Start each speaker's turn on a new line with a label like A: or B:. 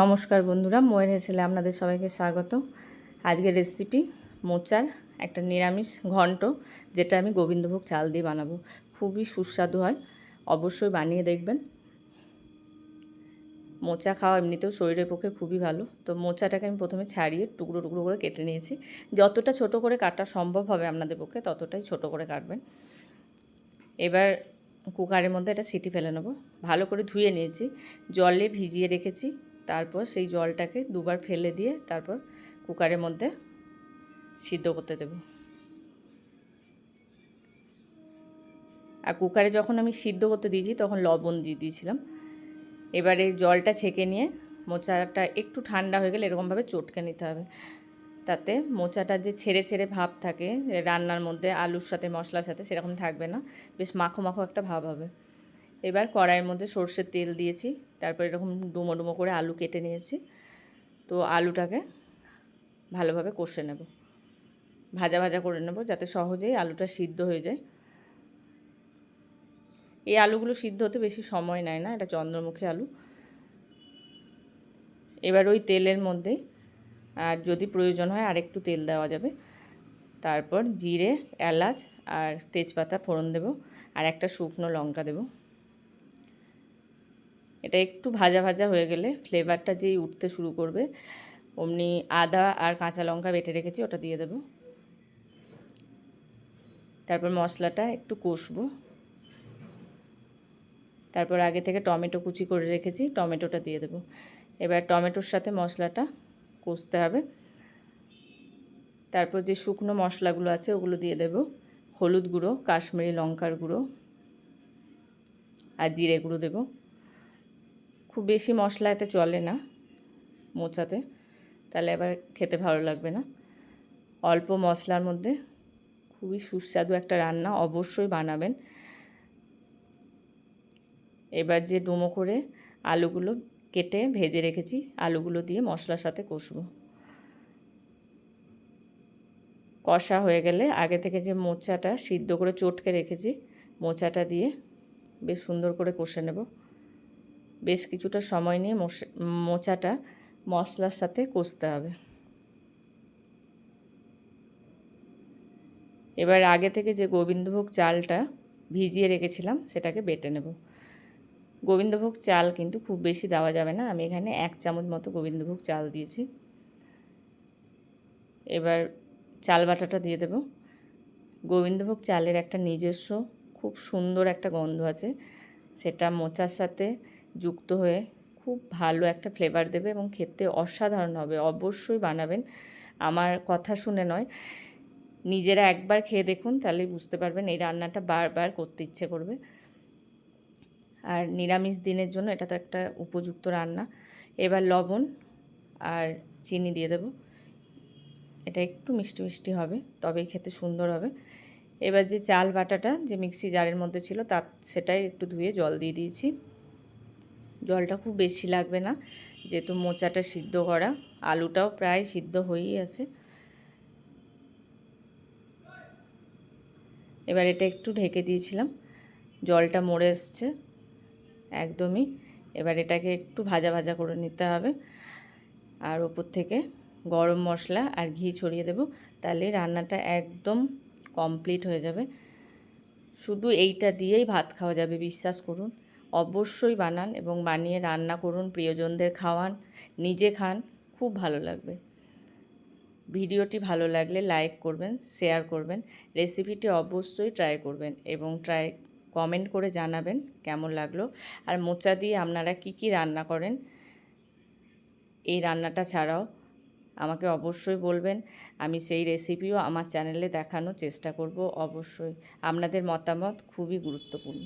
A: নমস্কার বন্ধুরা, ময়ের হেসেলে আপনাদের সবাইকে স্বাগত। আজকের রেসিপি মোচার একটা নিরামিষ ঘন্ট, যেটা আমি গোবিন্দভোগ চাল দিয়ে বানাবো। খুবই সুস্বাদু হয়, অবশ্যই বানিয়ে দেখবেন। মোচা খাওয়া এমনিতেও শরীরের পক্ষে খুবই ভালো। তো মোচাটাকে আমি প্রথমে ছাড়িয়ে টুকরো টুকরো করে কেটে নিয়েছি। যতটা ছোট করে কাটা সম্ভব হবে আপনাদের পক্ষে, ততটাই ছোট করে কাটবেন। এবার কুকারের মধ্যে একটা সিটি ফেলে নেব। ভালো করে ধুয়ে নিয়েছি। জলে ভিজিয়ে রেখেছি। তারপর সেই জলটাকে দুবার ফেলে দিয়ে তারপর কুকারের মধ্যে সিদ্ধ করতে দেব। আর কুকারে যখন আমি সিদ্ধ করতে দিয়েছি, তখন লবণ দিয়ে দিয়েছিলাম। এবারে জলটা ছেঁকে নিয়ে মোচাটা একটু ঠান্ডা হয়ে গেলে এরকমভাবে চটকে নিতে হবে। তাতে মোচাটার যে ছেড়ে ছেড়ে ভাব থাকে, রান্নার মধ্যে আলুর সাথে, মশলার সাথে সেরকম থাকবে না। বেশ মাখো মাখো একটা ভাব হবে। এবার কড়াইয়ের মধ্যে সর্ষের তেল দিয়েছি, তারপর এরকম ডুমো ডুমো করে আলু কেটে নিয়েছি। তো আলুটাকে ভালোভাবে কষে নেব। ভাজা ভাজা করে নেব যাতে সহজেই আলুটা সিদ্ধ হয়ে যায়। এই আলুগুলো সিদ্ধ হতে বেশি সময় নেয় না, এটা চন্দ্রমুখী আলু। এবার ওই তেলের মধ্যে, আর যদি প্রয়োজন হয় আরেকটু তেল দেওয়া যাবে। তারপর জিরে, এলাচ আর তেজপাতা ফোড়ন দেব, আর একটা শুকনো লঙ্কা দেবো। এটা একটু ভাজা ভাজা হয়ে গেলে ফ্লেভারটা যেই উঠতে শুরু করবে, অমনি আদা আর কাঁচা লঙ্কা বেটে রেখেছি, ওটা দিয়ে দেব। তারপর মশলাটা একটু কষবো। তারপর আগে থেকে টমেটো কুচি করে রেখেছি, টমেটোটা দিয়ে দেবো। এবার টমেটোর সাথে মশলাটা কষতে হবে। তারপর যে শুকনো মশলাগুলো আছে, ওগুলো দিয়ে দেব। হলুদ গুঁড়ো, কাশ্মীরি লঙ্কার গুঁড়ো আর জিরে গুঁড়ো দেবো। খুব বেশি মশলা এতে চলে না মোচাতে। তাহলে এবার খেতে ভালো লাগবে না। অল্প মশলার মধ্যে খুবই সুস্বাদু একটা রান্না অবশ্যই বানাবেন। এবার যে ডুমো করে আলুগুলো কেটে ভেজে রেখেছি, আলুগুলো দিয়ে মশলার সাথে কষবো। কষা হয়ে গেলে আগে থেকে যে মোচাটা সিদ্ধ করে চটকে রেখেছি, মোচাটা দিয়ে বেশ সুন্দর করে কষে নেব। বেশ কিছুটা সময় নিয়ে মোচাটা মশলার সাথে কষতে হবে। এবার আগে থেকে যে গোবিন্দভোগ চালটা ভিজিয়ে রেখেছিলাম, সেটাকে বেটে নেব। গোবিন্দভোগ চাল কিন্তু খুব বেশি দেওয়া যাবে না, আমি এখানে এক চামচ মতো গোবিন্দভোগ চাল দিয়েছি। এবার চাল বাটাটা দিয়ে দেব। গোবিন্দভোগ চালের একটা নিজস্ব, খুব সুন্দর একটা গন্ধ আছে, সেটা মোচার সাথে যুক্ত হয়ে খুব ভালো একটা ফ্লেভার দেবে এবং খেতে অসাধারণ হবে। অবশ্যই বানাবেন। আমার কথা শুনে নয়, নিজেরা একবার খেয়ে দেখুন তাহলেই বুঝতে পারবেন এই রান্নাটা বারবার করতে ইচ্ছে করবে। আর নিরামিষ দিনের জন্য এটা তো একটা উপযুক্ত রান্না। এবার লবণ আর চিনি দিয়ে দেব। এটা একটু মিষ্টি মিষ্টি হবে, তবেই খেতে সুন্দর হবে। এবার যে চাল বাটাটা যে মিক্সি জারের মধ্যে ছিল তার সেটাই একটু ধুয়ে জল দিয়ে দিয়েছি। জলটা খুব বেশি লাগবে না। যেহেতু মোচাটা সিদ্ধ করা, আলুটাও প্রায় সিদ্ধ হয়েই আছে। এবার এটা একটু ঢেকে দিয়েছিলাম। জলটা মরে এসছে একদমই। এবার এটাকে একটু ভাজা ভাজা করে নিতে হবে। আর ওপর থেকে গরম মশলা আর ঘি ছড়িয়ে দেব। তাহলে রান্নাটা একদম কমপ্লিট হয়ে যাবে। শুধু এইটা দিয়েই ভাত খাওয়া যাবে, বিশ্বাস করুন। অবশ্যই বানান এবং বানিয়ে রান্না করুন, প্রিয়জনদের খাওয়ান, নিজে খান, খুব ভালো লাগবে। ভিডিওটি ভালো লাগলে লাইক করবেন, শেয়ার করবেন, রেসিপিটি অবশ্যই ট্রাই করবেন এবং ট্রাই, কমেন্ট করে জানাবেন কেমন লাগল। আর মোচা দিয়ে আপনারা কি কি রান্না করেন, এই রান্নাটা ছাড়াও আমাকে অবশ্যই বলবেন। আমি সেই রেসিপিও আমার চ্যানেলে দেখানোর চেষ্টা করব অবশ্যই। আপনাদের মতামত খুবই গুরুত্বপূর্ণ।